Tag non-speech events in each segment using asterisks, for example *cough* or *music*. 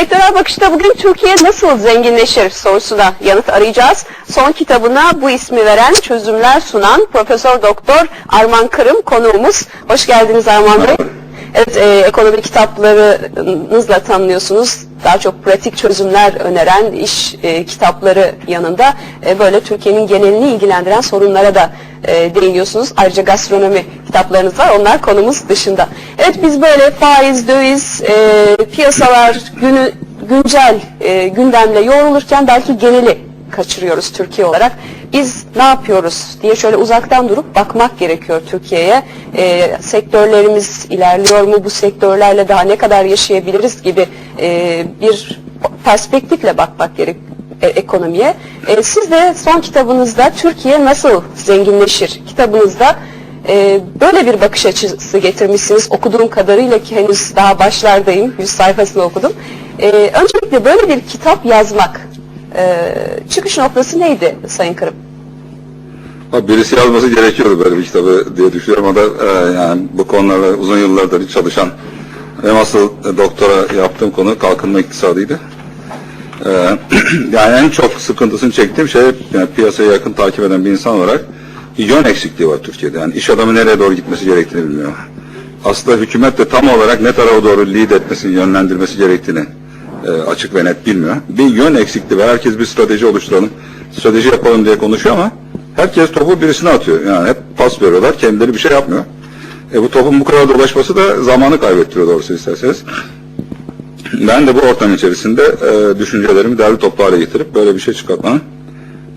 Sektörel bakışta bugün Türkiye nasıl zenginleşir sorusuna yanıt arayacağız. Son kitabına bu ismi veren çözümler sunan Profesör Doktor Arman Kırım konuğumuz. Hoş geldiniz Arman Bey. Evet, e, ekonomi kitaplarınızla tanınıyorsunuz. Daha çok pratik çözümler öneren iş e, kitapları yanında e, böyle Türkiye'nin genelini ilgilendiren sorunlara da e, değiniyorsunuz. Ayrıca gastronomi kitaplarınız var. Onlar konumuz dışında. Evet biz böyle faiz, döviz, e, piyasalar, günü, güncel e, gündemle yoğrulurken belki geneli kaçırıyoruz Türkiye olarak. Biz ne yapıyoruz diye şöyle uzaktan durup bakmak gerekiyor Türkiye'ye. E, sektörlerimiz ilerliyor mu? Bu sektörlerle daha ne kadar yaşayabiliriz gibi e, bir perspektifle bakmak gerek e, ekonomiye. E, siz de son kitabınızda Türkiye nasıl zenginleşir kitabınızda e, böyle bir bakış açısı getirmişsiniz. Okuduğum kadarıyla ki henüz daha başlardayım. 100 sayfasını okudum. E, öncelikle böyle bir kitap yazmak e, çıkış noktası neydi Sayın Kırım? Birisi yazması gerekiyordu böyle bir kitabı diye düşünüyorum. O da e, yani bu konularla uzun yıllardır çalışan benim asıl e, doktora yaptığım konu kalkınma iktisadıydı. E, *clears throat* yani en çok sıkıntısını çektiğim şey yani piyasaya yakın takip eden bir insan olarak yön eksikliği var Türkiye'de. Yani iş adamı nereye doğru gitmesi gerektiğini bilmiyor. Aslında hükümet de tam olarak ne tarafa doğru lead etmesi, yönlendirmesi gerektiğini e, açık ve net bilmiyor. Bir yön eksikliği ve herkes bir strateji oluşturalım, strateji yapalım diye konuşuyor ama herkes topu birisine atıyor. Yani hep pas veriyorlar, kendileri bir şey yapmıyor. E, bu topun bu kadar dolaşması da zamanı kaybettiriyor doğrusu isterseniz. Ben de bu ortam içerisinde e, düşüncelerimi derli toplu hale getirip böyle bir şey çıkartmanın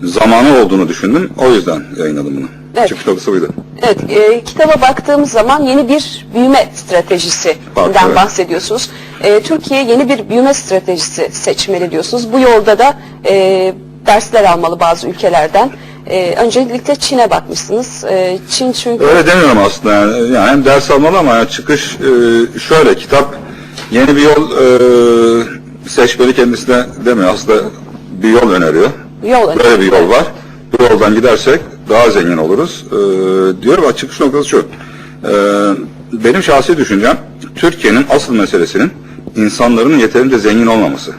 zamanı olduğunu düşündüm. O yüzden yayınladım bunu. Evet. Çıkış noktası buydu. Evet, e, kitaba baktığımız zaman yeni bir büyüme stratejisinden bahsediyorsunuz. E, Türkiye yeni bir büyüme stratejisi seçmeli diyorsunuz. Bu yolda da e, dersler almalı bazı ülkelerden. E, öncelikle Çin'e bakmışsınız. E, Çin çünkü... Öyle demiyorum aslında yani, yani hem ders almalı ama yani çıkış e, şöyle kitap yeni bir yol e, seçmeli kendisine demiyor aslında bir yol öneriyor. Yol öneriyor. Böyle bir yol var. Bu yoldan gidersek daha zengin oluruz e, diyorum. Ama çıkış noktası şu. E, benim şahsi düşüncem Türkiye'nin asıl meselesinin insanların yeterince zengin olmaması.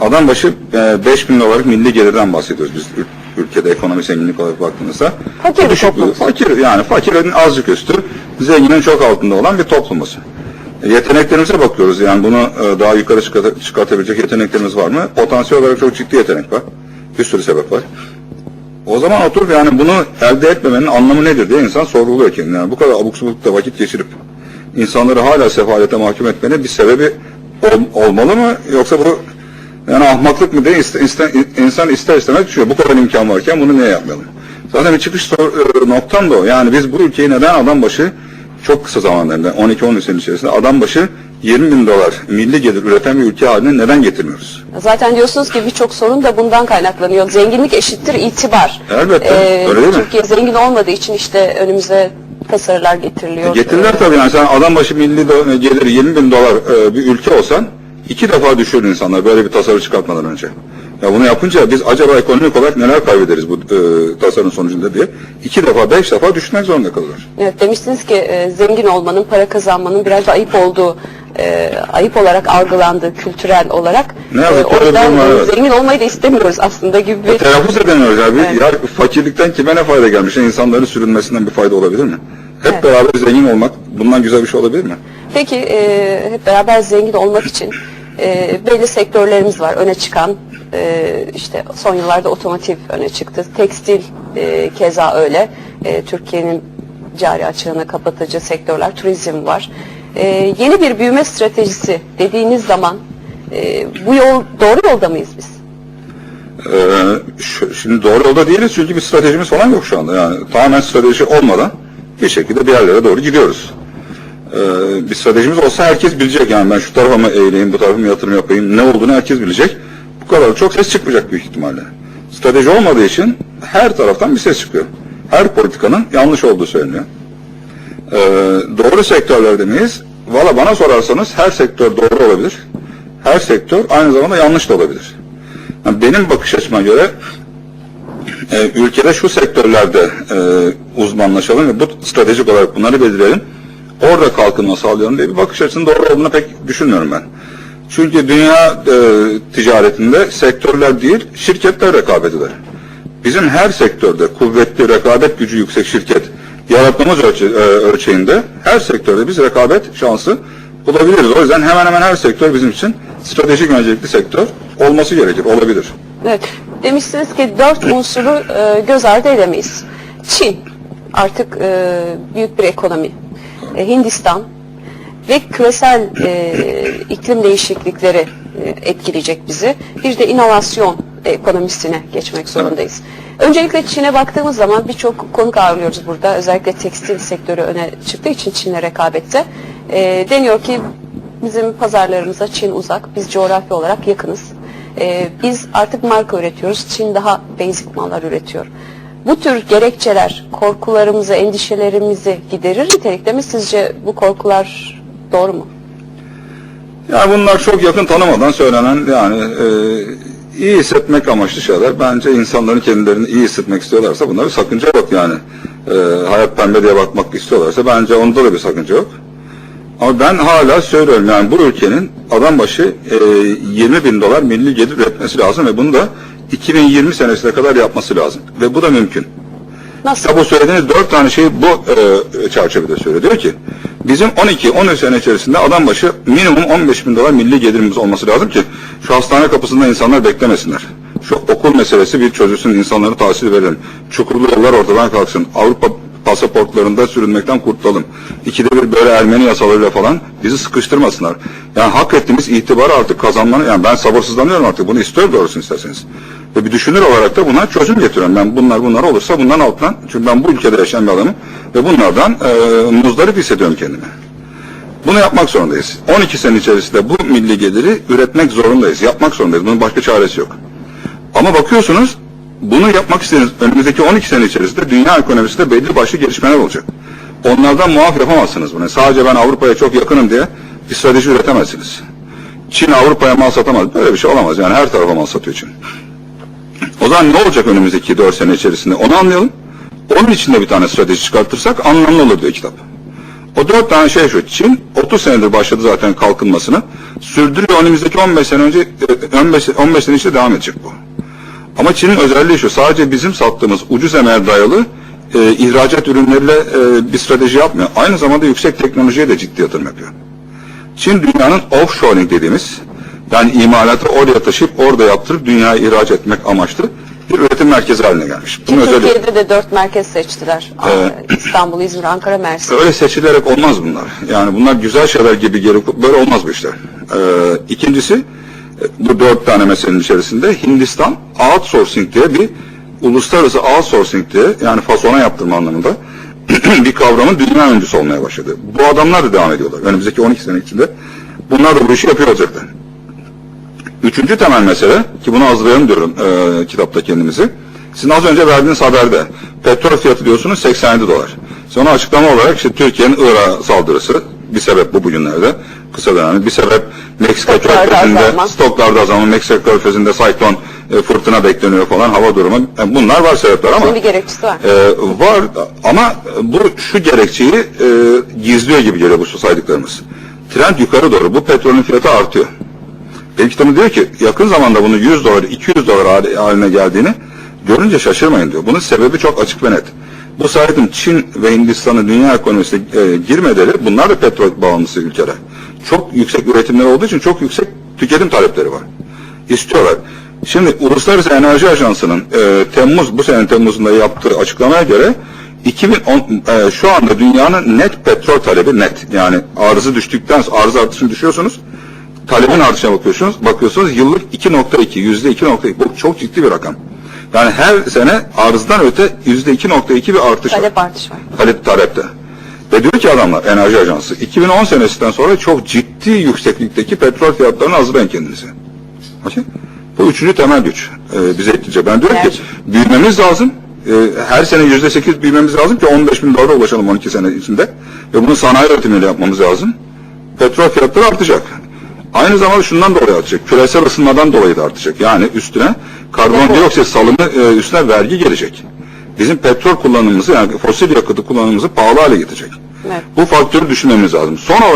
Adam başı e, 5 bin dolarlık milli gelirden bahsediyoruz biz ül- ülkede ekonomi zenginlik olarak baktığımızda. Fakir bir Düşük toplum. Fakir yani fakirin azıcık üstü, zenginin çok altında olan bir toplumuz. E, Yeteneklerimize bakıyoruz yani bunu e, daha yukarı çıkart- çıkartabilecek yeteneklerimiz var mı? Potansiyel olarak çok ciddi yetenek var. Bir sürü sebep var. O zaman oturup yani bunu elde etmemenin anlamı nedir diye insan sorguluyor kendine. Yani bu kadar abuk subukta vakit geçirip insanları hala sefalete mahkum etmenin bir sebebi ol- olmalı mı? Yoksa bu yani ahmaklık mı diye iste- iste- insan ister istemez düşünüyor. Bu kadar imkan varken bunu niye yapmayalım? Zaten bir çıkış sor- e, noktam da o. Yani biz bu ülkeyi neden adam başı çok kısa zamanlarında 12-13 sene içerisinde adam başı 20 bin dolar milli gelir üreten bir ülke haline neden getirmiyoruz? Zaten diyorsunuz ki birçok sorun da bundan kaynaklanıyor. Zenginlik eşittir itibar. Elbette, öyle değil mi? Türkiye zengin olmadığı için işte önümüze tasarılar getiriliyor. Getirirler tabii yani sen adam başı milli do- gelir 20 bin dolar e, bir ülke olsan iki defa düşürür insanlar böyle bir tasarı çıkartmadan önce. Ya bunu yapınca biz acaba ekonomik olarak neler kaybederiz bu e, tasarının sonucunda diye iki defa beş defa düşünmek zorunda kalırlar. Evet demiştiniz ki e, zengin olmanın, para kazanmanın biraz da ayıp olduğu, e, ayıp olarak algılandığı kültürel olarak. Ne yazık ki o öyle bir yüzden durum var, evet. zengin olmayı da istemiyoruz aslında gibi bir... Telaffuz edemiyoruz abi. Evet. Ya fakirlikten kime ne fayda gelmiş? Ya İnsanların sürünmesinden bir fayda olabilir mi? Hep Evet. beraber zengin olmak bundan güzel bir şey olabilir mi? Peki e, hep beraber zengin olmak için e, belli sektörlerimiz var öne çıkan. E, işte son yıllarda otomotiv öne çıktı. Tekstil e, keza öyle. E, Türkiye'nin cari açığını kapatıcı sektörler, turizm var. E, yeni bir büyüme stratejisi dediğiniz zaman e, bu yol doğru yolda mıyız biz? Ee, şimdi doğru yolda değiliz çünkü bir stratejimiz falan yok şu anda. Yani tamamen strateji olmadan bir şekilde bir yerlere doğru gidiyoruz. Ee, bir stratejimiz olsa herkes bilecek yani ben şu tarafa mı eğileyim, bu tarafa mı yatırım yapayım, ne olduğunu herkes bilecek. Bu kadar çok ses çıkmayacak büyük ihtimalle. Strateji olmadığı için her taraftan bir ses çıkıyor. Her politikanın yanlış olduğu söyleniyor. Ee, doğru sektörlerde miyiz? Valla bana sorarsanız her sektör doğru olabilir. Her sektör aynı zamanda yanlış da olabilir. Yani benim bakış açıma göre e, ülkede şu sektörlerde e, uzmanlaşalım ve bu stratejik olarak bunları belirleyelim. Orada kalkınma sağlayalım diye bir bakış açısının doğru olduğunu pek düşünmüyorum ben. Çünkü dünya e, ticaretinde sektörler değil, şirketler rekabet eder. Bizim her sektörde kuvvetli rekabet gücü yüksek şirket yaratmamız ölçe, ölçeğinde her sektörde biz rekabet şansı bulabiliriz. O yüzden hemen hemen her sektör bizim için stratejik öncelikli sektör olması gerekir, olabilir. Evet. Demiştiniz ki dört unsuru e, göz ardı edemeyiz. Çin artık e, büyük bir ekonomi. E, Hindistan ve küresel e, iklim değişiklikleri e, etkileyecek bizi. Bir de inovasyon ekonomisine geçmek zorundayız. Öncelikle Çin'e baktığımız zaman birçok konuk ağırlıyoruz burada. Özellikle tekstil sektörü öne çıktığı için Çin'le rekabette. E, deniyor ki bizim pazarlarımıza Çin uzak, biz coğrafi olarak yakınız. Ee, biz artık marka üretiyoruz. Çin daha basic mallar üretiyor. Bu tür gerekçeler korkularımızı, endişelerimizi giderir nitelikte mi? Sizce bu korkular doğru mu? Yani bunlar çok yakın tanımadan söylenen yani e, iyi hissetmek amaçlı şeyler. Bence insanların kendilerini iyi hissetmek istiyorlarsa bunda bir sakınca yok yani. E, hayat pembe diye bakmak istiyorlarsa bence onda da bir sakınca yok. Ama ben hala söylüyorum yani bu ülkenin adam başı e, 20 bin dolar milli gelir üretmesi lazım ve bunu da 2020 senesine kadar yapması lazım. Ve bu da mümkün. Nasıl? Ya bu söylediğiniz dört tane şeyi bu e, çerçevede söylüyor. Diyor ki bizim 12-13 sene içerisinde adam başı minimum 15 bin dolar milli gelirimiz olması lazım ki şu hastane kapısında insanlar beklemesinler. Şu okul meselesi bir çözülsün, insanları tahsil verelim. Çukurlu yollar ortadan kalksın. Avrupa pasaportlarında sürünmekten kurtulalım. İkide bir böyle Ermeni yasalarıyla falan bizi sıkıştırmasınlar. Yani hak ettiğimiz itibarı artık kazanmanı, yani ben sabırsızlanıyorum artık bunu istiyorum doğrusunu isterseniz. Ve bir düşünür olarak da buna çözüm getiriyorum. Ben bunlar bunlar olursa bundan alttan, çünkü ben bu ülkede yaşayan bir adamım ve bunlardan e, muzdarip hissediyorum kendimi. Bunu yapmak zorundayız. 12 sene içerisinde bu milli geliri üretmek zorundayız. Yapmak zorundayız. Bunun başka çaresi yok. Ama bakıyorsunuz bunu yapmak istediğiniz önümüzdeki 12 sene içerisinde dünya ekonomisinde belli başlı gelişmeler olacak. Onlardan muaf yapamazsınız bunu. Sadece ben Avrupa'ya çok yakınım diye bir strateji üretemezsiniz. Çin Avrupa'ya mal satamaz. Böyle bir şey olamaz. Yani her tarafa mal satıyor Çin. O zaman ne olacak önümüzdeki 4 sene içerisinde? Onu anlayalım. Onun için de bir tane strateji çıkartırsak anlamlı olur diyor kitap. O dört tane şey şu. Çin 30 senedir başladı zaten kalkınmasını. Sürdürüyor önümüzdeki 15 sene önce e, 15, 15 sene içinde devam edecek bu. Ama Çin'in özelliği şu. Sadece bizim sattığımız ucuz emeğe dayalı e, ihracat ürünleriyle e, bir strateji yapmıyor. Aynı zamanda yüksek teknolojiye de ciddi yatırım yapıyor. Çin dünyanın offshoring dediğimiz yani imalatı oraya taşıyıp orada yaptırıp dünyaya ihraç etmek amaçlı bir üretim merkezi haline gelmiş. Bunun. Türkiye'de de dört merkez seçtiler. Aa, İstanbul, İzmir, Ankara, Mersin. Öyle seçilerek olmaz bunlar. Yani bunlar güzel şeyler gibi geri böyle olmaz bu işler. Ee, ikincisi bu dört tane meselenin içerisinde Hindistan outsourcing diye bir uluslararası outsourcing diye yani fasona yaptırma anlamında *clears throat* bir kavramın dünya öncüsü olmaya başladı. Bu adamlar da devam ediyorlar. Önümüzdeki 12 sene içinde bunlar da bu işi yapıyor olacaklar. Üçüncü temel mesele ki bunu hazırlayalım diyorum e, kitapta kendimizi. Sizin az önce verdiğiniz haberde petrol fiyatı diyorsunuz 87 dolar. Sonra açıklama olarak işte Türkiye'nin Irak'a saldırısı bir sebep bu bugünlerde kısa dönemli. Bir sebep Meksika körfezinde stoklarda azalma, Meksika körfezinde siklon e, fırtına bekleniyor falan hava durumu. E, bunlar var sebepler ama Bunun bir gerekçesi var. e, var ama bu şu gerekçeyi e, gizliyor gibi geliyor bu saydıklarımız. Trend yukarı doğru. Bu petrolün fiyatı artıyor. Benim kitabım diyor ki yakın zamanda bunu 100 dolar, 200 dolar hali- haline geldiğini görünce şaşırmayın diyor. Bunun sebebi çok açık ve net. Bu saydığım Çin ve Hindistan'ın dünya ekonomisine e, girmeleri bunlar da petrol bağımlısı ülkeler. Çok yüksek üretimleri olduğu için çok yüksek tüketim talepleri var. İstiyorlar. Şimdi Uluslararası Enerji Ajansı'nın e, Temmuz bu sene Temmuz'unda yaptığı açıklamaya göre 2010 e, şu anda dünyanın net petrol talebi net. Yani arzı düştükten arz artışını düşüyorsunuz talebin artışına bakıyorsunuz. Bakıyorsunuz yıllık 2.2, yüzde 2.2. Bu çok ciddi bir rakam. Yani her sene arzdan öte yüzde 2.2 bir artış var. Talep artış var. Talep talepte. Ve diyor ki adamlar enerji ajansı 2010 senesinden sonra çok ciddi yükseklikteki petrol fiyatlarını hazırlayın kendinize. Bakın. Bu üçüncü temel güç e, bize etkileyecek. Ben diyorum ki Enerji. büyümemiz lazım. E, her sene yüzde sekiz büyümemiz lazım ki 15 bin dolara ulaşalım 12 sene içinde. Ve bunu sanayi üretimiyle yapmamız lazım. Petrol fiyatları artacak. Aynı zamanda şundan dolayı artacak. Küresel ısınmadan dolayı da artacak. Yani üstüne karbondioksit salımı e, üstüne vergi gelecek. Bizim petrol kullanımımızı yani fosil yakıtı kullanımımızı pahalı hale getirecek. Bu faktörü düşünmemiz lazım. Son olarak